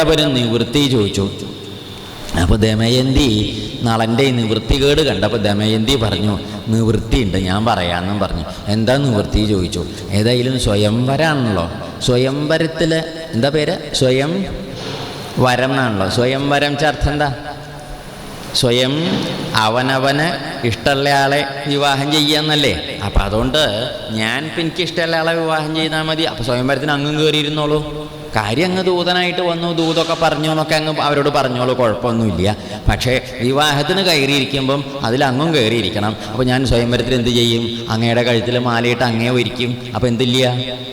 ഒരു നിവൃത്തി ചോദിച്ചു. അപ്പോൾ ദമയന്തി നളന്റെ നിവൃത്തികേട് കണ്ടപ്പോൾ ദമയന്തി പറഞ്ഞു നിവൃത്തിയുണ്ട് ഞാൻ പറയാമെന്നും പറഞ്ഞു. എന്താ നിവൃത്തി? ചോദിച്ചു. ഏതായാലും സ്വയംവരാണല്ലോ. സ്വയംവരത്തിൽ എന്താ പേര്? സ്വയം വരം എന്നാണല്ലോ. സ്വയംവരം ചർച്ച എന്താ? സ്വയം അവനവന് ഇഷ്ടമുള്ള ആളെ വിവാഹം ചെയ്യാന്നല്ലേ അപ്പം അതുകൊണ്ട് ഞാൻ എനിക്ക് ഇഷ്ടമുള്ള ആളെ വിവാഹം ചെയ്താൽ മതി. അപ്പം സ്വയംവരത്തിന് അങ്ങും കയറിയിരുന്നോളൂ കാര്യം അങ്ങ് ദൂതനായിട്ട് വന്നു ദൂതൊക്കെ പറഞ്ഞു എന്നൊക്കെ അങ്ങ് അവരോട് പറഞ്ഞോളൂ കുഴപ്പമൊന്നുമില്ല. പക്ഷേ വിവാഹത്തിന് കയറിയിരിക്കുമ്പം അതിൽ അങ്ങും കയറിയിരിക്കണം. അപ്പോൾ ഞാൻ സ്വയംവരത്തിൽ എന്ത് ചെയ്യും? അങ്ങയുടെ കഴുത്തിൽ മാലയിട്ട് അങ്ങേ ഒരിക്കും. അപ്പോൾ എന്തില്ല?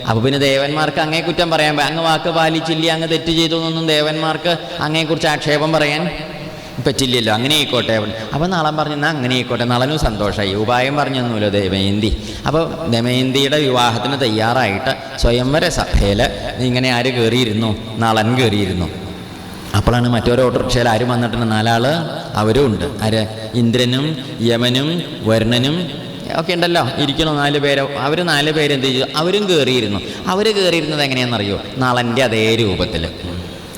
അപ്പോൾ പിന്നെ ദേവന്മാർക്ക് അങ്ങേ കുറ്റം പറയാൻ അങ്ങ് വാക്ക് പാലിച്ചില്ല അങ്ങ് തെറ്റ് ചെയ്തു എന്നൊന്നും ദേവന്മാർക്ക് അങ്ങേക്കുറിച്ച് ആക്ഷേപം പറയാൻ പറ്റില്ലല്ലോ അങ്ങനെ ആയിക്കോട്ടെ. അപ്പോൾ നളൻ പറഞ്ഞു എന്നാൽ അങ്ങനെ ആയിക്കോട്ടെ. നളനും സന്തോഷമായി ഉപായം പറഞ്ഞൊന്നുമില്ലോ ദമയന്തി. അപ്പോൾ ദമയന്തിയുടെ വിവാഹത്തിന് തയ്യാറായിട്ട് സ്വയംവര സഭയിൽ ഇങ്ങനെ ആര് കയറിയിരുന്നു നളൻ കയറിയിരുന്നു അപ്പോഴാണ് മറ്റൊരു ഓട്ടോറിക്ഷയിൽ ആരും വന്നിട്ടുണ്ട്? നാലാൾ അവരും ഉണ്ട്. ആര്? ഇന്ദ്രനും യമനും വരുണനും ഒക്കെ ഉണ്ടല്ലോ. ഇരിക്കണോ നാല് പേരോ. അവർ നാല് പേരെന്ത് ചെയ്തു? അവരും കയറിയിരുന്നു അവർ കയറിയിരുന്നത് എങ്ങനെയാണെന്നറിയോ? നളന്റെ അതേ രൂപത്തിൽ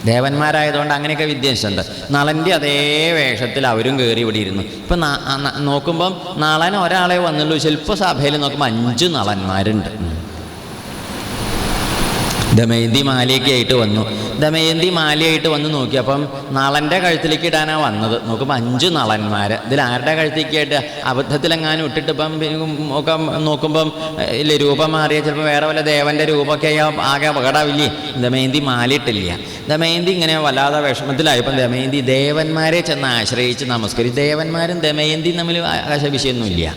ദേവന്മാരായതുകൊണ്ട് അങ്ങനെയൊക്കെ വിദ്യാഭ്യാസമുണ്ട് നളന്റെ അതേ വേഷത്തിൽ അവരും കയറി ഇവിടെ ഇരുന്നു. ഇപ്പം നോക്കുമ്പം നളൻ ഒരാളെ വന്നുള്ളൂ. ശില്പസഭയിൽ നോക്കുമ്പോൾ അഞ്ച് നളന്മാരുണ്ട്. ദമയന്തി മാലയൊക്കെയായിട്ട് വന്നു. ദമയന്തി മാലയായിട്ട് വന്ന് നോക്കി അപ്പം നളന്റെ കഴുത്തിലേക്ക് ഇടാനാണ് വന്നത്. നോക്കുമ്പോൾ അഞ്ച് നളന്മാർ ഇതിൽ ആരുടെ കഴുത്തേക്കായിട്ട് അബദ്ധത്തിലെങ്ങാനും ഇട്ടിട്ട് ഇപ്പം ഒക്കെ നോക്കുമ്പം ഇല്ല രൂപം മാറിയ ചിലപ്പോൾ വേറെ വല്ല ദേവന്റെ രൂപമൊക്കെ ആകെ അപകടമില്ലേ ദമയന്തി മാലയിട്ടില്ല. ദമയന്തി ഇങ്ങനെ വല്ലാതെ വിഷമത്തിലായപ്പം ദമയന്തി ദേവന്മാരെ ചെന്ന് ആശ്രയിച്ച് നമസ്കരിച്ചു ദേവന്മാരും ദമയന്തിയും തമ്മിൽ ആശ വിഷയമൊന്നുമില്ല.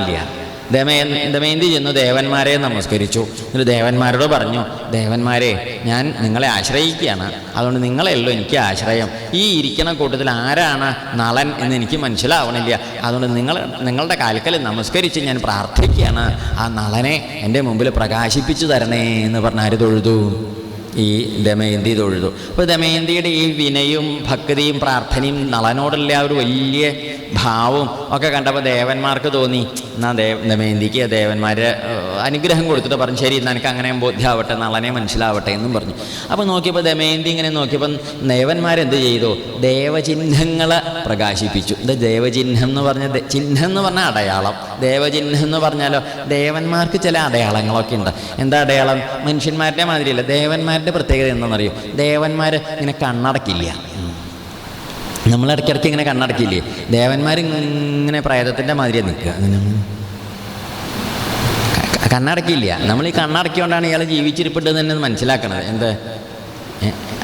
ഇല്ല. ദമയൻ ദമയന്തി ചെന്ന് ദേവന്മാരെ നമസ്കരിച്ചു. എന്നിട്ട് ദേവന്മാരോട് പറഞ്ഞു ദേവന്മാരെ ഞാൻ നിങ്ങളെ ആശ്രയിക്കുകയാണ്. അതുകൊണ്ട് നിങ്ങളെയല്ലോ എനിക്ക് ആശ്രയം. ഈ ഇരിക്കണ കൂട്ടത്തിൽ ആരാണ് നളൻ എന്ന് എനിക്ക് മനസ്സിലാവണില്ല. അതുകൊണ്ട് നിങ്ങൾ നിങ്ങളുടെ കാൽക്കൽ നമസ്കരിച്ച് ഞാൻ പ്രാർത്ഥിക്കുകയാണ്. ആ നളനെ എന്റെ മുമ്പിൽ പ്രകാശിപ്പിച്ചു തരണേ എന്ന് പറഞ്ഞാൽ തൊഴുതു. ഈ ദമയന്തി തൊഴുതു. അപ്പോൾ ദമയന്തിയുടെ ഈ വിനയും ഭക്തിയും പ്രാർത്ഥനയും നളനോടുള്ള ആ ഒരു വലിയ ഭാവവും ഒക്കെ കണ്ടപ്പോൾ ദേവന്മാർക്ക് തോന്നി എന്നാൽ ദേവ ദമയന്തിക്ക് ദേവന്മാരെ അനുഗ്രഹം കൊടുത്തിട്ട് പറഞ്ഞു ശരി നിനക്ക് അങ്ങനെ ബോധ്യമാവട്ടെ നളനെ മനസ്സിലാവട്ടെ എന്നും പറഞ്ഞു. അപ്പോൾ നോക്കിയപ്പോൾ ദമയന്തി ഇങ്ങനെ നോക്കിയപ്പം ദേവന്മാരെന്ത് ചെയ്തു? ദേവചിഹ്നങ്ങളെ പ്രകാശിപ്പിച്ചു. ഇത് ദേവചിഹ്നം എന്ന് പറഞ്ഞ ചിഹ്നം എന്ന് പറഞ്ഞാൽ അടയാളം. ദേവചിഹ്നം എന്ന് പറഞ്ഞാലോ ദേവന്മാർക്ക് ചില അടയാളങ്ങളൊക്കെ ഉണ്ട്. എന്താ അടയാളം? മനുഷ്യന്മാരുടെ മാതിരിയല്ല. ദേവന്മാരുടെ പ്രത്യേകത എന്താണെന്നറിയോ? ദേവന്മാർ ഇങ്ങനെ കണ്ണടക്കില്ല. നമ്മൾ ഇടയ്ക്കിടയ്ക്ക് ഇങ്ങനെ കണ്ണടക്കില്ലേ? ദേവന്മാർ ഇങ്ങനെ പ്രേതത്തിന്റെ മാതിരിയാണ് നിൽക്കുക. അങ്ങനെ ക- കണ്ണടക്കില്ല നമ്മൾ ഈ കണ്ണടക്കിയോണ്ടാണ് ഇയാൾ ജീവിച്ചിരിപ്പുണ്ടെന്ന് തന്നെ മനസ്സിലാക്കണത്. എന്ത്?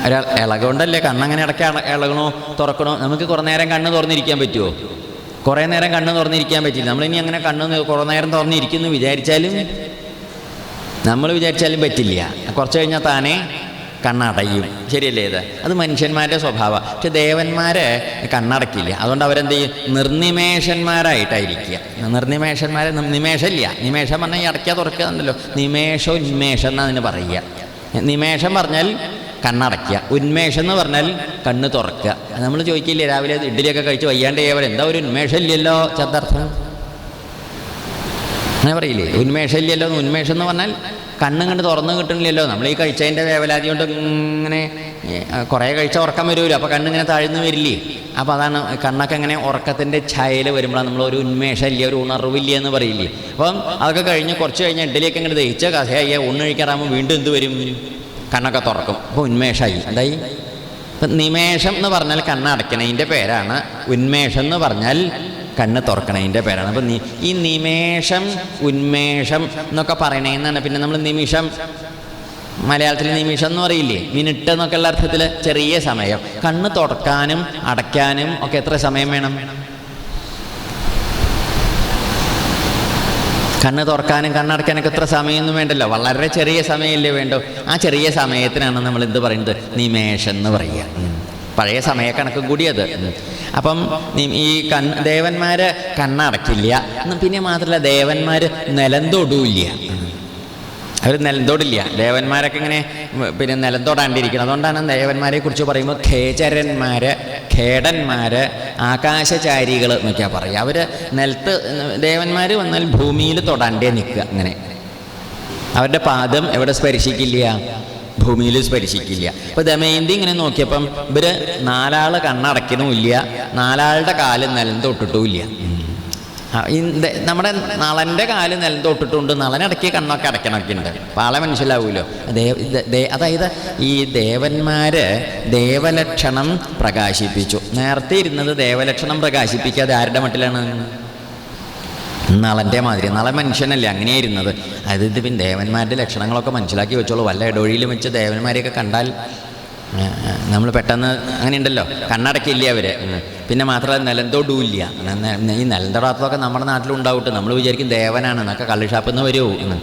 ഒരാൾ ഇളകൊണ്ടല്ലേ കണ്ണങ്ങനെ ഇടയ്ക്ക് ഇള- ഇളകണോ തുറക്കണോ? നമുക്ക് കുറേ നേരം കണ്ണ് തുറന്നിരിക്കാൻ പറ്റുമോ കുറേ നേരം കണ്ണ് തുറന്നിരിക്കാൻ പറ്റില്ല. നമ്മളിനി അങ്ങനെ കണ്ണ് കുറേ നേരം തുറന്നിരിക്കുന്നു വിചാരിച്ചാലും നമ്മൾ വിചാരിച്ചാലും പറ്റില്ല. കുറച്ച് കഴിഞ്ഞാൽ താനേ കണ്ണടയും. ശരിയല്ലേ ഇത്? അത് മനുഷ്യന്മാരുടെ സ്വഭാവം. പക്ഷെ ദേവന്മാരെ കണ്ണടക്കില്ല. അതുകൊണ്ട് അവരെന്ത് ചെയ്യും? നിർനിമേഷന്മാരായിട്ടായിരിക്കുക. നിർനിമേഷന്മാരെ നിമേഷമില്ല. നിമേഷം പറഞ്ഞാൽ ഈ അടയ്ക്കുക തുറക്കുക എന്നല്ലോ നിമേഷം ഉന്മേഷം എന്നാണ് അതിന് പറയുക. നിമേഷം പറഞ്ഞാൽ കണ്ണടയ്ക്കുക. ഉന്മേഷം എന്ന് പറഞ്ഞാൽ കണ്ണ് തുറക്കുക. നമ്മൾ ചോദിക്കില്ലേ രാവിലെ ഇഡ്ഡലിയൊക്കെ കഴിച്ച് വയ്യാണ്ട് ചെയ്യവർ എന്താ ഒരു ഉന്മേഷം ഇല്ലല്ലോ ചതർത്ഥം അങ്ങനെ പറയില്ലേ? ഉന്മേഷം ഇല്ലല്ലോ ഉന്മേഷം എന്ന് പറഞ്ഞാൽ കണ്ണും കണ്ട് തുറന്നു കിട്ടണില്ലല്ലോ. നമ്മൾ ഈ കഴിച്ചതിന്റെ വേവലാതി കൊണ്ട് ഇങ്ങനെ കുറേ കഴിച്ചാൽ ഉറക്കം വരുമല്ലോ അപ്പോൾ കണ്ണിങ്ങനെ താഴ്ന്നു വരില്ലേ? അപ്പോൾ അതാണ് കണ്ണൊക്കെ ഇങ്ങനെ ഉറക്കത്തിന്റെ ഛായയിൽ വരുമ്പോഴാണ് നമ്മൾ ഒരു ഉന്മേഷം ഇല്ല ഒരു ഉണർവില്ല എന്ന് പറയില്ലേ. അപ്പം അതൊക്കെ കഴിഞ്ഞ് കുറച്ച് കഴിഞ്ഞ് ഇഡലിയൊക്കെ ഇങ്ങനെ ദഹിച്ച കഥയായി ഊണ് കഴിക്കാറാകുമ്പോൾ വീണ്ടും എന്ത് വരും? കണ്ണൊക്കെ തുറക്കും. അപ്പോൾ ഉന്മേഷമായി എന്തായി? ഇപ്പം നിമേഷം എന്ന് പറഞ്ഞാൽ കണ്ണടയ്ക്കണതിന്റെ പേരാണ് ഉന്മേഷം എന്ന് പറഞ്ഞാൽ കണ്ണ് തുറക്കണതിന്റെ പേരാണ്. അപ്പം നീ ഈ നിമേഷം ഉന്മേഷം എന്നൊക്കെ പറയണേന്നാണ് പിന്നെ നമ്മൾ നിമിഷം മലയാളത്തിൽ നിമിഷം എന്ന് പറയില്ലേ? മിനിറ്റ് എന്നൊക്കെ ഉള്ള അർത്ഥത്തിൽ ചെറിയ സമയം. കണ്ണ് തുറക്കാനും അടയ്ക്കാനും ഒക്കെ എത്ര സമയം വേണം? കണ്ണ് തുറക്കാനും കണ്ണടയ്ക്കാനൊക്കെ എത്ര സമയമൊന്നും വേണ്ടല്ലോ. വളരെ ചെറിയ സമയമല്ലേ വേണ്ടോ. ആ ചെറിയ സമയത്തിനാണ് നമ്മൾ എന്ത് പറയുന്നത്? നിമേഷം എന്ന് പറയുക. പഴയ സമയക്കണക്കും കൂടിയത്. അപ്പം ഈ കൺ ദേവന്മാർ കണ്ണടക്കില്ല. പിന്നെ മാത്രമല്ല ദേവന്മാർ നിലം തൊടൂല്ല അവർ നിലന്തൊടില്ല. ദേവന്മാരൊക്കെ ഇങ്ങനെ പിന്നെ നിലന്തോടാണ്ടിരിക്കണം. അതുകൊണ്ടാണ് ദേവന്മാരെ കുറിച്ച് പറയുമ്പോൾ ഖേചരന്മാർ ഖേടന്മാർ ആകാശചാരികൾ എന്നൊക്കെയാണ് പറയുക. അവർ നിലത്ത് ദേവന്മാർ വന്നാൽ ഭൂമിയിൽ തൊടാണ്ടേ നിൽക്കുക. അങ്ങനെ. അവരുടെ പാദം എവിടെ സ്പർശിക്കില്ല? ഭൂമിയിൽ സ്പരിശിക്കില്ല. അപ്പൊ ദമയന്തി ഇങ്ങനെ നോക്കിയപ്പം ഇവർ നാലാൾ കണ്ണടക്കണമില്ല നാലാളുടെ കാൽ നിലം തൊട്ടിട്ടുമില്ല നമ്മുടെ നളന്റെ കാൽ നിലം തൊട്ടിട്ടുണ്ട് നളനടക്കിയ കണ്ണൊക്കെ അടയ്ക്കണമൊക്കെ ഉണ്ട്. പാളെ ദേ- അതായത് ഈ ദേവന്മാര് ദേവലക്ഷണം പ്രകാശിപ്പിച്ചു. നേരത്തെ ഇരുന്നത് ദേവലക്ഷണം പ്രകാശിപ്പിക്കാതെ ആരുടെ മട്ടിലാണ്? നളന്റെ മാതിരി നളൻ മനുഷ്യനല്ലേ അങ്ങനെയായിരുന്നത്? അത് ഇത് പിന്നെ ദേവന്മാരുടെ ലക്ഷണങ്ങളൊക്കെ മനസ്സിലാക്കി വെച്ചോളൂ. വല്ല ഇടവഴിയിൽ വെച്ച് ദേവന്മാരെയൊക്കെ കണ്ടാൽ നമ്മൾ പെട്ടെന്ന് അങ്ങനെ ഉണ്ടല്ലോ കണ്ണടക്കില്ല അവർ പിന്നെ മാത്രമല്ല നിലന്തോടും ഇല്ല ഈ നിലന്തോടാത്തതൊക്കെ നമ്മുടെ നാട്ടിലുണ്ടാവട്ടെ. നമ്മൾ വിചാരിക്കും ദേവനാണ് എന്നൊക്കെ കള്ളി ഷാപ്പിൽ നിന്ന് വരുമോ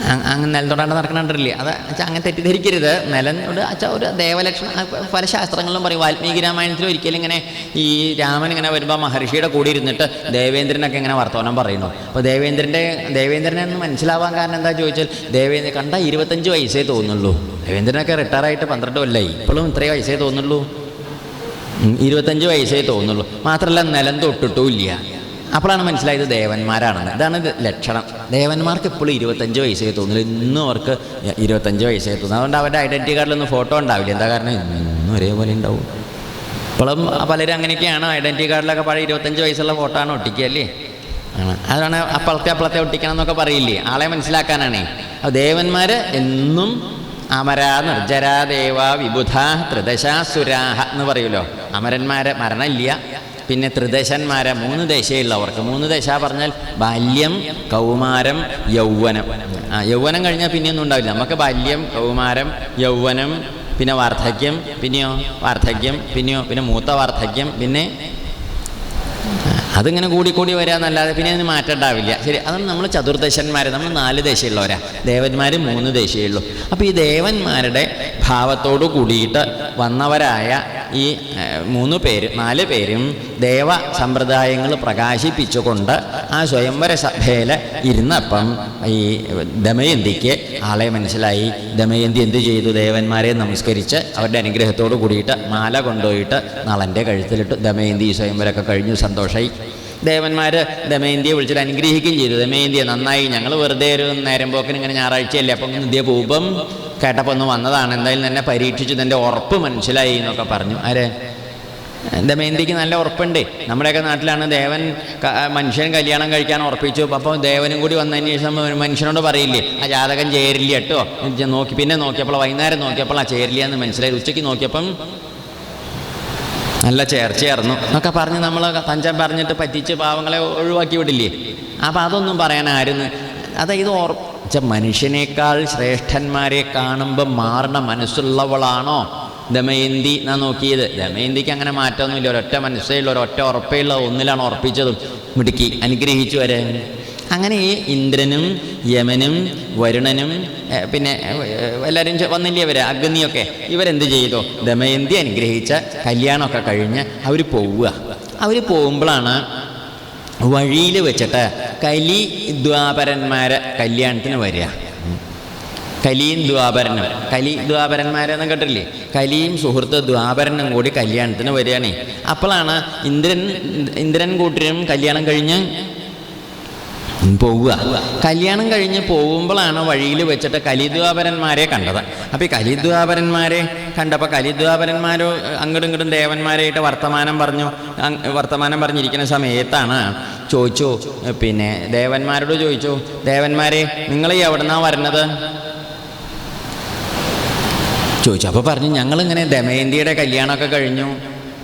എന്ന് അ- അങ്ങ് നിലത്തോടാണ്ട് നടക്കണുണ്ടല്ലേ അത് അച്ഛാ അങ്ങനെ തെറ്റിദ്ധരിക്കരുത്. നിലനോട് അച്ഛാ ഒരു ദേവലക്ഷണം പല ശാസ്ത്രങ്ങളിലും പറയും വാൽമീകി രാമായണത്തിൽ ഒരിക്കലും ഇങ്ങനെ ഈ രാമൻ ഇങ്ങനെ വരുമ്പോൾ മഹർഷിയുടെ കൂടെ ഇരുന്നിട്ട് ദേവേന്ദ്രനൊക്കെ ഇങ്ങനെ വർത്തമാനം പറയുന്നു. അപ്പോൾ ദേവേന്ദ്രന്റെ ദേവേന്ദ്രനെ ഒന്ന് മനസ്സിലാവാൻ കാരണം എന്താ ചോദിച്ചാൽ ദേവേന്ദ്രൻ കണ്ട ഇരുപത്തഞ്ച് വയസ്സേ തോന്നുള്ളൂ. ദേവേന്ദ്രനൊക്കെ റിട്ടയർ ആയിട്ട് പന്ത്രണ്ട് കൊല്ലായി. ഇപ്പോഴും ഇത്രയും വയസ്സേ തോന്നുള്ളൂ. ഇരുപത്തഞ്ച് വയസ്സേ തോന്നുള്ളൂ. മാത്രമല്ല നിലം തൊട്ടിട്ടുമില്ല അപ്പോഴാണ് മനസ്സിലായത് ദേവന്മാരാണെന്ന്. ഇതാണ് ലക്ഷണം. ദേവന്മാർക്ക് എപ്പോഴും ഇരുപത്തഞ്ച് വയസ്സേ തോന്നില്ല ഇന്നും അവർക്ക് ഇരുപത്തഞ്ച് വയസ്സേ തോന്നുന്നു. അതുകൊണ്ട് അവരുടെ ഐഡന്റി കാർഡിലൊന്നും ഫോട്ടോ ഉണ്ടാവില്ല. എന്താ കാരണം? ഇന്നും ഒരേപോലെ ഉണ്ടാവും. ഇപ്പോഴും പലരും അങ്ങനെയൊക്കെയാണ്. ഐഡന്റി കാർഡിലൊക്കെ പഴയ ഇരുപത്തഞ്ച് വയസ്സുള്ള ഫോട്ടോ ആണ് ഒട്ടിക്കുക അല്ലേ? ആണ്. അതാണ് അപ്പളത്തെ അപ്പളത്തെ ഒട്ടിക്കണം എന്നൊക്കെ പറയില്ലേ? ആളെ മനസ്സിലാക്കാനാണേ. അപ്പോൾ ദേവന്മാർ എന്നും അമരാ നിർജരാ ദേവ വിബുധ ത്രിദശാസുരാഹ എന്ന് പറയുമല്ലോ അമരന്മാരെ മരണമില്ല. പിന്നെ ത്രിദശന്മാരെ മൂന്ന് ദശയുള്ളവർക്ക്. മൂന്ന് ദശ പറഞ്ഞാൽ ബാല്യം കൗമാരം യൗവനം. ആ യൗവനം കഴിഞ്ഞാൽ പിന്നെയൊന്നും ഉണ്ടാവില്ല. നമുക്ക് ബാല്യം കൗമാരം യൗവനം പിന്നെ വാർദ്ധക്യം പിന്നെയോ? വാർദ്ധക്യം പിന്നെയോ? പിന്നെ മൂത്ത വാർദ്ധക്യം പിന്നെ അതിങ്ങനെ കൂടി കൂടി വരാന്നല്ലാതെ പിന്നെ അതിന് മാറ്റണ്ടാവില്ല ശരി അതാണ് നമ്മൾ ചതുർദശന്മാർ നമ്മൾ നാല് ദശയുള്ളവരാ. ദേവന്മാർ മൂന്ന് ദേശയുള്ളൂ അപ്പോൾ ഈ ദേവന്മാരുടെ ഭാവത്തോടു കൂടിയിട്ട് വന്നവരായ ഈ മൂന്ന് പേര് നാല് പേരും ദേവ സമ്പ്രദായങ്ങൾ പ്രകാശിപ്പിച്ചുകൊണ്ട് ആ സ്വയംവര സഭയിൽ ഇരുന്നപ്പം ഈ ദമയന്തിക്ക് ആളെ മനസ്സിലായി. ദമയന്തി എന്ത് ചെയ്തു? ദേവന്മാരെ നമസ്കരിച്ച് അവരുടെ അനുഗ്രഹത്തോട് കൂടിയിട്ട് മാല കൊണ്ടുപോയിട്ട് നളന്റെ കഴുത്തിലിട്ട്. ദമയന്തി ഈ സ്വയംവരമൊക്കെ കഴിഞ്ഞു സന്തോഷമായി ദേവന്മാർ ദമയന്തിയെ വിളിച്ചിട്ട് അനുഗ്രഹിക്കുകയും ചെയ്തു. ദമയന്തിയെ നന്നായി ഞങ്ങൾ വെറുതെ ഒരു നേരം പോക്കിന് ഇങ്ങനെ ഞായറാഴ്ചയല്ലേ അപ്പം ഇന്ത്യ പൂപം കേട്ടപ്പോൾ ഒന്ന് വന്നതാണ്. എന്തായാലും തന്നെ പരീക്ഷിച്ചു തന്റെ ഉറപ്പ് മനസ്സിലായി എന്നൊക്കെ പറഞ്ഞു. ആരെ? ദമയന്തിക്ക് നല്ല ഉറപ്പുണ്ട്. നമ്മുടെയൊക്കെ നാട്ടിലാണ് ദേവൻ മനുഷ്യൻ കല്യാണം കഴിക്കാൻ ഉറപ്പിച്ചു. അപ്പോൾ ദേവനും കൂടി വന്നതിന് ശേഷം മനുഷ്യനോട് പറയില്ലേ ആ ജാതകം ചേരില്ല കേട്ടോ. നോക്കി പിന്നെ നോക്കിയപ്പോൾ വൈകുന്നേരം നോക്കിയപ്പോൾ ആ ചേരില്ല എന്ന് മനസ്സിലായി. ഉച്ചയ്ക്ക് നോക്കിയപ്പം നല്ല ചേർച്ചയായിരുന്നു. എന്നൊക്കെ പറഞ്ഞ് നമ്മൾ പഞ്ചം പറഞ്ഞിട്ട് പറ്റിച്ച് പാവങ്ങളെ ഒഴിവാക്കി വിടില്ലേ? അപ്പം അതൊന്നും പറയാനായിരുന്നു ആരും അതായത് ഓർച്ച മനുഷ്യനേക്കാൾ ശ്രേഷ്ഠന്മാരെ കാണുമ്പോൾ മാറുന്ന മനസ്സുള്ളവളാണോ? ദമയന്തി എന്നാ നോക്കിയത്? ദമയന്തിക്ക് അങ്ങനെ മാറ്റമൊന്നുമില്ല. ഒരൊറ്റ മനസ്സേ ഉള്ള ഒരൊറ്റ ഉറപ്പേ ഉള്ള ഒന്നിലാണ് ഉറപ്പിച്ചതും. മിടുക്കി അനുഗ്രഹിച്ചു വരെ. അങ്ങനെ ഇന്ദ്രനും യമനും വരുണനും പിന്നെ എല്ലാവരും വന്നില്ലേ ഇവർ അഗ്നിയൊക്കെ. ഇവരെന്ത് ചെയ്തു? ദമയന്തി അനുഗ്രഹിച്ച കല്യാണമൊക്കെ കഴിഞ്ഞ് അവർ പോവുക. അവർ പോകുമ്പോഴാണ് വഴിയിൽ വെച്ചിട്ട് കലി ദ്വാപരന്മാരെ കല്യാണത്തിന് വരിക. കലിയും ദ്വാപരനും. കലി ദ്വാപരന്മാരെന്ന് കേട്ടില്ലേ കലിയും സുഹൃത്ത് ദ്വാപരനും കൂടി കല്യാണത്തിന് വരികയാണേ. അപ്പോഴാണ് ഇന്ദ്രൻ ഇന്ദ്രൻ കൂട്ടരും കല്യാണം കഴിഞ്ഞ് പോവുക. കല്യാണം കഴിഞ്ഞ് പോകുമ്പോഴാണ് വഴിയിൽ വെച്ചിട്ട് കലിദ്വാപരന്മാരെ കണ്ടത്. അപ്പോൾ ഈ കലിദ്വാപരന്മാരെ കണ്ടപ്പോൾ കലിദ്വാപരന്മാരോ അങ്ങോട്ടും ഇങ്ങോട്ടും ദേവന്മാരായിട്ട് വർത്തമാനം പറഞ്ഞു വർത്തമാനം പറഞ്ഞിരിക്കുന്ന സമയത്താണ് ചോദിച്ചു പിന്നെ ദേവന്മാരോട് ചോദിച്ചു ദേവന്മാരെ നിങ്ങൾ ഈ എവിടുന്നാ വരുന്നത് ചോദിച്ചു. അപ്പോൾ പറഞ്ഞു ഞങ്ങളിങ്ങനെ ദമയന്തിയുടെ കല്യാണമൊക്കെ കഴിഞ്ഞു.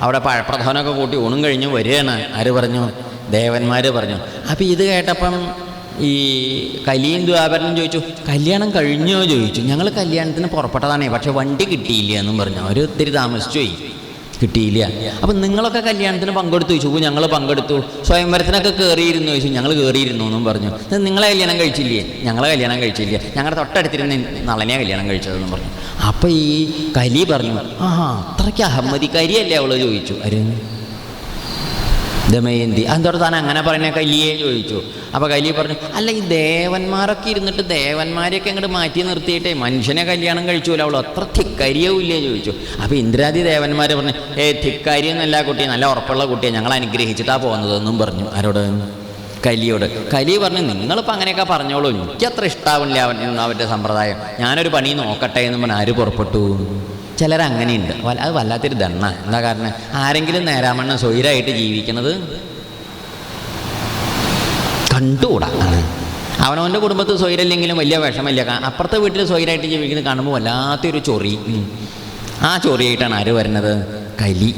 അവിടെ പഴപ്രധാനമൊക്കെ കൂട്ടി ഊണും കഴിഞ്ഞു വരികയാണ്. ആര് പറഞ്ഞു? ദേവന്മാർ പറഞ്ഞു. അപ്പോൾ ഇത് കേട്ടപ്പം ഈ കലിയും ദ്വാപരനും ചോദിച്ചു കല്യാണം കഴിഞ്ഞോ? ചോദിച്ചു. ഞങ്ങൾ കല്യാണത്തിന് പുറപ്പെട്ടതാണേ. പക്ഷേ വണ്ടി കിട്ടിയില്ല എന്നും പറഞ്ഞു. അവർ ഒത്തിരി താമസിച്ചു പോയി കിട്ടിയില്ല. അപ്പം നിങ്ങളൊക്കെ കല്യാണത്തിന് പങ്കെടുത്തു ചോദിച്ചു ഞങ്ങൾ പങ്കെടുത്തു. സ്വയംവരത്തിനൊക്കെ കയറിയിരുന്നു ചോദിച്ചു ഞങ്ങൾ കയറിയിരുന്നു എന്നും പറഞ്ഞു. നിങ്ങളെ കല്യാണം കഴിച്ചില്ലേ? ഞങ്ങളെ കല്യാണം കഴിച്ചില്ല. ഞങ്ങളുടെ തൊട്ടടുത്തിരുന്ന് നളനെയാണ് കല്യാണം കഴിച്ചതെന്നും പറഞ്ഞു. അപ്പം ഈ കലി പറഞ്ഞു ആ അത്രയ്ക്ക് അഹമ്മദിക്കാരിയല്ലേ അവൾ? ചോദിച്ചു. ആര് ദമയന്തി അതെന്തോടെ താൻ അങ്ങനെ പറഞ്ഞ കലിയെ ചോദിച്ചു. അപ്പോൾ കലി പറഞ്ഞു അല്ല ഈ ദേവന്മാരൊക്കെ ഇരുന്നിട്ട് ദേവന്മാരെയൊക്കെ അങ്ങോട്ട് മാറ്റി നിർത്തിയിട്ടേ മനുഷ്യനെ കല്യാണം കഴിച്ചൂല അവൾ അത്ര ധിക്കാരിയാവില്ലേ? ചോദിച്ചു. അപ്പോൾ ഇന്ദ്രാദി ദേവന്മാർ പറഞ്ഞു ഏ ധിക്കാരിയൊന്നല്ല കുട്ടി നല്ല ഉറപ്പുള്ള കുട്ടിയെ. ഞങ്ങൾ അനുഗ്രഹിച്ചിട്ടാ പോകുന്നതെന്നും പറഞ്ഞു. ആരോട്? കലിയോട്. കലി പറഞ്ഞു നിങ്ങളിപ്പോൾ അങ്ങനെയൊക്കെ പറഞ്ഞോളൂ. എനിക്കത്ര ഇഷ്ടാവില്ല അവൻ അവന്റെ സമ്പ്രദായം. ഞാനൊരു പണി നോക്കട്ടെ എന്ന് പറഞ്ഞാൽ ആര് പുറപ്പെട്ടു? വല്ല- അത് വല്ലാത്തൊരു ദണ്ണ. എന്താ കാരണം? ആരെങ്കിലും നേരാമണ്ണം സ്വൈരായിട്ട് ജീവിക്കുന്നത് കണ്ടുകൂടാ. അവനവന്റെ കുടുംബത്ത് സ്വൈരല്ലെങ്കിലും വലിയ വിഷമില്ല അപ്പുറത്തെ വീട്ടിൽ സ്വൈരായിട്ട് ജീവിക്കുന്നത് കാണുമ്പോൾ വല്ലാത്തൊരു ചൊറി. ആ ചൊറിയായിട്ടാണ് ആര് വരുന്നത്? കലി.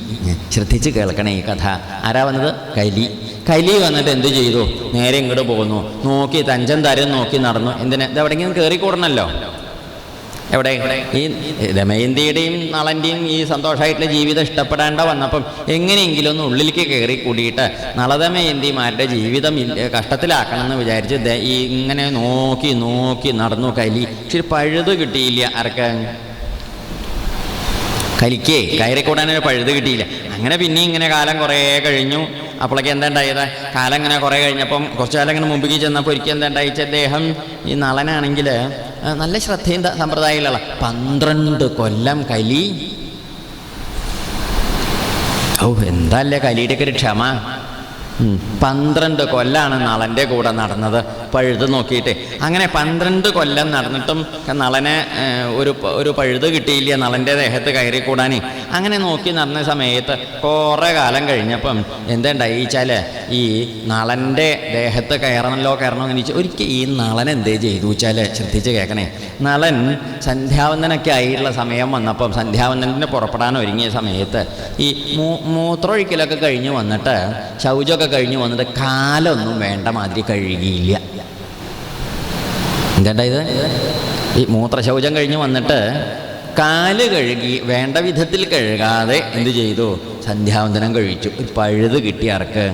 ശ്രദ്ധിച്ച് കേൾക്കണേ ഈ കഥ. ആരാ വന്നത്? കലി. കലി വന്നിട്ട് എന്ത് ചെയ്തു? നേരെ ഇങ്ങോട്ട് പോകുന്നു. നോക്കി തഞ്ചൻ തരം നോക്കി നടന്നു. എന്തിനാ? ഇത് എവിടെയെങ്കിലും കയറിക്കൂടണല്ലോ എവിടെ? ഈ ദമയന്തിയുടെയും നളന്റെയും ഈ സന്തോഷമായിട്ടുള്ള ജീവിതം ഇഷ്ടപ്പെടാണ്ട വന്നപ്പം എങ്ങനെയെങ്കിലും ഒന്ന് ഉള്ളിലേക്ക് കയറി കൂടിയിട്ട് നളദമയന്തിമാരുടെ ജീവിതം കഷ്ടത്തിലാക്കണം എന്ന് വിചാരിച്ച് ഈ ഇങ്ങനെ നോക്കി നോക്കി നടന്നു കലി. പക്ഷെ പഴുത് കിട്ടിയില്ല ആർക്ക് കലിക്കേ കയറിക്കൂടാനൊരു പഴുത് കിട്ടിയില്ല. അങ്ങനെ പിന്നെ ഇങ്ങനെ കാലം കുറേ കഴിഞ്ഞു. അപ്പോഴേക്ക് എന്താ ഉണ്ടായത്? കാലം ഇങ്ങനെ കുറേ കഴിഞ്ഞപ്പം കുറച്ച് കാലം ഇങ്ങനെ മുമ്പിലേക്ക് ചെന്നപ്പോൾ ഒരിക്കൽ എന്താ ഉണ്ടായിച്ച അദ്ദേഹം ഈ നളനാണെങ്കിൽ നല്ല ശ്രദ്ധയും സമ്പ്രദായമുള്ള പന്ത്രണ്ട് കൊല്ലം കലി. ഓ എന്താല്ലേ കലിയുടെയൊക്കെ ഒരു ക്ഷമ. പന്ത്രണ്ട് കൊല്ലാണ് നളന്റെ കൂടെ നടന്നത്. പഴുത് നോക്കിയിട്ട്. അങ്ങനെ പന്ത്രണ്ട് കൊല്ലം നടന്നിട്ടും നളനെ ഒരു ഒരു പഴുത് കിട്ടിയില്ല നളന്റെ ദേഹത്ത് കയറി കൂടാൻ അങ്ങനെ നോക്കി നടന്ന സമയത്ത് കുറേ കാലം കഴിഞ്ഞപ്പം എന്തുണ്ടായി വെച്ചാൽ ഈ നളന്റെ ദേഹത്ത് കയറണമല്ലോ കയറണമെന്ന് ചോദിച്ചാൽ ഒരിക്കൽ ഈ നളൻ എന്തേ ചെയ്തു വെച്ചാൽ ശ്രദ്ധിച്ച് കേൾക്കണേ. നളൻ സന്ധ്യാവന്തനൊക്കെ ആയിട്ടുള്ള സമയം വന്നപ്പം സന്ധ്യാവന്തനത്തിന് പുറപ്പെടാൻ ഒരുങ്ങിയ സമയത്ത് ഈ മൂ മൂത്രമൊഴിക്കലൊക്കെ കഴിഞ്ഞ് വന്നിട്ട് ശൗചമൊക്കെ കഴിഞ്ഞ് വന്നിട്ട് കാലൊന്നും വേണ്ട മാതിരി കഴുകിയില്ല. എന്താ ഇത്? ഈ മൂത്രശൗചം കഴിഞ്ഞ് വന്നിട്ട് കാൽ കഴുകി വേണ്ട വിധത്തിൽ കഴുകാതെ എന്ത് ചെയ്തു? സന്ധ്യാവന്തനം കഴിച്ചു. പഴുത് കിട്ടി അറക്ക്.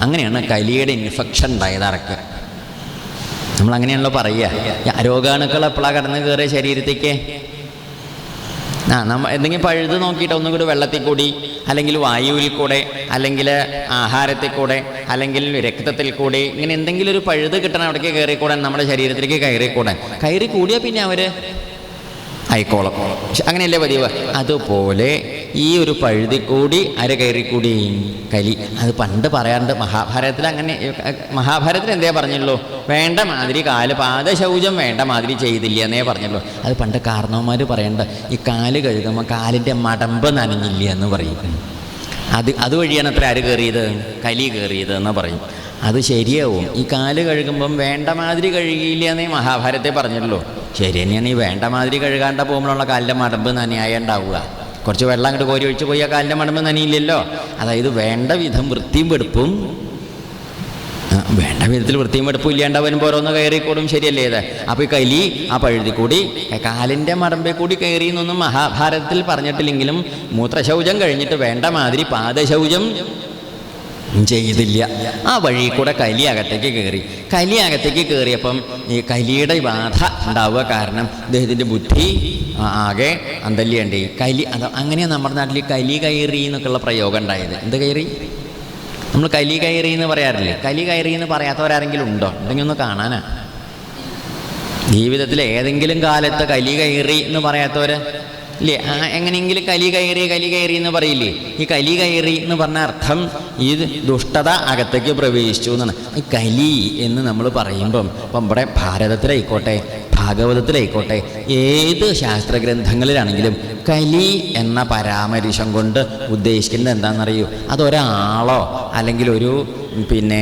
അങ്ങനെയാണ് കലിയുടെ ഇൻഫെക്ഷൻ ഉണ്ടായത് അറക്ക്. നമ്മൾ അങ്ങനെയാണല്ലോ പറയുക രോഗാണുക്കൾ എപ്പോഴാണ് കടന്ന് കയറിയ ശരീരത്തേക്ക്? ആ നമ്മ എന്തെങ്കിലും പഴുത് നോക്കിയിട്ട് ഒന്നും കൂടി വെള്ളത്തിൽ കൂടി അല്ലെങ്കിൽ വായുവിൽ കൂടെ അല്ലെങ്കിൽ ആഹാരത്തിൽ കൂടെ അല്ലെങ്കിൽ രക്തത്തിൽ കൂടി ഇങ്ങനെ എന്തെങ്കിലും ഒരു പഴുത് കിട്ടണം അവിടേക്ക് കയറിക്കൂടാൻ നമ്മുടെ ശരീരത്തിലേക്ക് കയറിക്കൂടാൻ കയറി കൂടിയാൽ പിന്നെ അവർ ആയിക്കോളും. അങ്ങനെയല്ലേ പതിവ്? അതുപോലെ ഈ ഒരു പഴുതി കൂടി അര കയറി കൂടി കലി. അത് പണ്ട് പറയാറുണ്ട് മഹാഭാരതത്തിൽ അങ്ങനെ മഹാഭാരതത്തിൽ എന്തേ പറഞ്ഞുള്ളൂ? വേണ്ട മാതിരി കാൽ പാദശൗചം വേണ്ട മാതിരി ചെയ്തില്ല എന്നേ പറഞ്ഞുള്ളൂ. അത് പണ്ട് കാരണവന്മാർ പറയണ്ട ഈ കാൽ കഴുകുമ്പോൾ കാലിന്റെ മടമ്പ് നനഞ്ഞില്ല എന്ന് പറയും. അത് അതുവഴിയാണ് അത്ര ആര് കയറിയത്? കലി കയറിയത് എന്ന് പറയും. അത് ശരിയാവും. ഈ കാൽ കഴുകുമ്പം വേണ്ട മാതിരി കഴുകിയില്ല എന്നേ മഹാഭാരത്തെ പറഞ്ഞുള്ളൂ. ശരി തന്നെയാണ് ഈ വേണ്ട മാതിരി കഴുകാണ്ട പോകുമ്പോഴുള്ള കാലിന്റെ മടമ്പ് നനയായ ഉണ്ടാവുക. കുറച്ച് വെള്ളം അങ്ങോട്ട് കോരി ഒഴിച്ച് പോയി ആ കാലിന്റെ മടമ്പ് നനയില്ലല്ലോ. അതായത് വേണ്ട വിധം വൃത്തിയും വെടുപ്പും വേണ്ട വിധത്തിൽ വൃത്തിയും വെടുപ്പും ഇല്ലാണ്ട് വരുമ്പോൾ ഓരോന്ന് കയറിക്കൂടും. ശരിയല്ലേ ഇത്? അപ്പോൾ ഈ കലി ആ പഴുതി കൂടി കാലിന്റെ മടമ്പിൽ കൂടി കയറി എന്നൊന്നും മഹാഭാരതത്തിൽ പറഞ്ഞിട്ടില്ലെങ്കിലും മൂത്രശൗചം കഴിഞ്ഞിട്ട് വേണ്ട മാതിരി പാദശൗചം ചെയ്തില്ല. ആ വഴി കൂടെ കലി അകത്തേക്ക് കയറി കലി അകത്തേക്ക് കയറിയപ്പം ഈ കലിയുടെ ബാധ ഉണ്ടാവുക കാരണം അദ്ദേഹത്തിന്റെ ബുദ്ധി ആകെ അന്തല്യുണ്ട്. കലി അത് അങ്ങനെയാണ് നമ്മുടെ നാട്ടിൽ കലി കയറി എന്നൊക്കെയുള്ള പ്രയോഗം ഉണ്ടായത്. എന്ത് കയറി? നമ്മൾ കലി കയറി എന്ന് പറയാറില്ലേ? കലി കയറി എന്ന് പറയാത്തവരാരെങ്കിലും ഉണ്ടോ? ഉണ്ടെങ്കിൽ ഒന്ന് കാണാനാ. ജീവിതത്തിൽ ഏതെങ്കിലും കാലത്ത് കലി കയറി എന്ന് പറയാത്തവര് ഇല്ലേ ആ എങ്ങനെയെങ്കിലും കലി കയറി കലി കയറി എന്ന് പറയില്ലേ? ഈ കലി കയറി എന്ന് പറഞ്ഞ അർത്ഥം ഈ ദുഷ്ടത അകത്തേക്ക് പ്രവേശിച്ചു എന്നാണ്. ഈ കലി എന്ന് നമ്മൾ പറയുമ്പം ഇപ്പം ഇവിടെ ഭാരതത്തിലായിക്കോട്ടെ ഭാഗവതത്തിലായിക്കോട്ടെ ഏത് ശാസ്ത്ര ഗ്രന്ഥങ്ങളിലാണെങ്കിലും കലി എന്ന പരാമർശം കൊണ്ട് ഉദ്ദേശിക്കുന്നത് എന്താണെന്നറിയൂ? അതൊരാളോ അല്ലെങ്കിൽ ഒരു പിന്നെ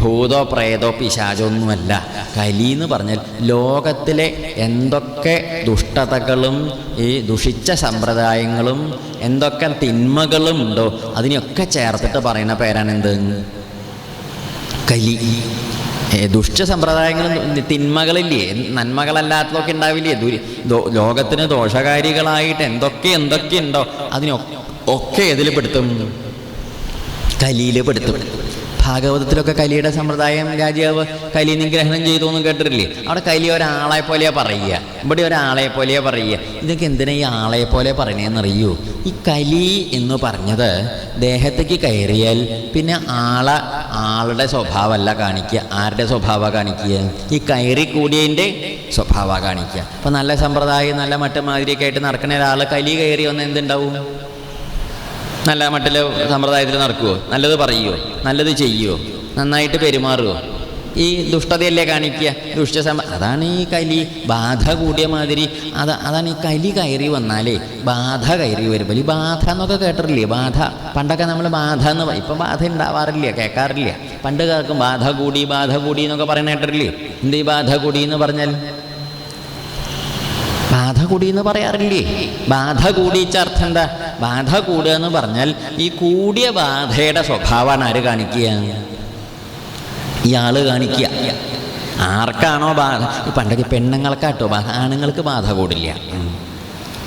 ഭൂതോ പ്രേതോ പിശാചോ ഒന്നുമല്ല. കലി എന്ന് പറഞ്ഞാൽ ലോകത്തിലെ എന്തൊക്കെ ദുഷ്ടതകളും ഈ ദുഷിച്ച സമ്പ്രദായങ്ങളും എന്തൊക്കെ തിന്മകളും ഉണ്ടോ അതിനെയൊക്കെ ചേർത്തിട്ട് പറയുന്ന പേരാണ് എന്ത്? കലി. ദുഷ്ട സമ്പ്രദായങ്ങളും തിന്മകളില്ലേ? നന്മകളല്ലാത്തതൊക്കെ ഉണ്ടാവില്ലേ? ദുരി ലോകത്തിന് ദോഷകാരികളായിട്ട് എന്തൊക്കെ എന്തൊക്കെ ഉണ്ടോ അതിനൊ ഒക്കെ ഇതിൽ പെടുത്തും. കലിയിൽ പെടുത്തും. ഭാഗവതത്തിലൊക്കെ കലിയുടെ സമ്പ്രദായം രാജാവ് കലി നിഗ്രഹണം ചെയ്തു എന്ന് കേട്ടിട്ടില്ലേ? അവിടെ കലി ഒരാളെ പോലെയാ പറയുക. ഇവിടെ ഒരാളെ പോലെയാ പറയുക. ഇതൊക്കെ എന്തിനാ ഈ ആളെ പോലെ പറയണേന്നറിയൂ? ഈ കലി എന്ന് പറഞ്ഞത് ദേഹത്തേക്ക് കയറിയാൽ പിന്നെ ആളെ ആളുടെ സ്വഭാവമല്ല കാണിക്കുക. ആരുടെ സ്വഭാവ കാണിക്കുക? ഈ കയറി കൂടിയതിന്റെ സ്വഭാവ കാണിക്കുക. അപ്പം നല്ല സമ്പ്രദായം നല്ല മറ്റു മാതിരിയൊക്കെ ആയിട്ട് നടക്കുന്ന ഒരാൾ കലി കയറി വന്ന് എന്തുണ്ടാവും? നല്ല മട്ടിലെ സമ്പ്രദായത്തിൽ നടക്കുമോ നല്ലത് പറയുമോ നല്ലത് ചെയ്യുമോ നന്നായിട്ട് പെരുമാറുമോ ഈ ദുഷ്ടതയല്ലേ കാണിക്കുക? ദുഷ്ട അതാണ് ഈ കലി ബാധ കൂടിയ മാതിരി. അത് അതാണ് ഈ കലി കയറി വന്നാലേ ബാധ കയറി വരുമ്പോൾ ഈ ബാധ എന്നൊക്കെ കേട്ടിട്ടില്ലേ? ബാധ. പണ്ടൊക്കെ നമ്മൾ ബാധ എന്ന് ഇപ്പം ബാധ ഉണ്ടാവാറില്ല കേൾക്കാറില്ല. പണ്ട് കേൾക്കും ബാധ കൂടി ബാധ കൂടി എന്നൊക്കെ പറയുന്ന കേട്ടിട്ടില്ലേ? എന്ത് ഈ ബാധ കൂടി എന്ന് പറഞ്ഞാൽ? ബാധ കൂടി എന്ന് പറയാറില്ലേ? ബാധ കൂടിയിച്ച അർത്ഥം എന്താ? ബാധ കൂടുക എന്ന് പറഞ്ഞാൽ ഈ കൂടിയ ബാധയുടെ സ്വഭാവമാണ് ആര് കാണിക്കുക? ഇയാൾ കാണിക്കുക. ആർക്കാണോ ബാധ? പണ്ടൊക്കെ പെണ്ണുങ്ങൾക്കാട്ടോ ബാധ. ആണുങ്ങൾക്ക് ബാധ കൂടില്ല.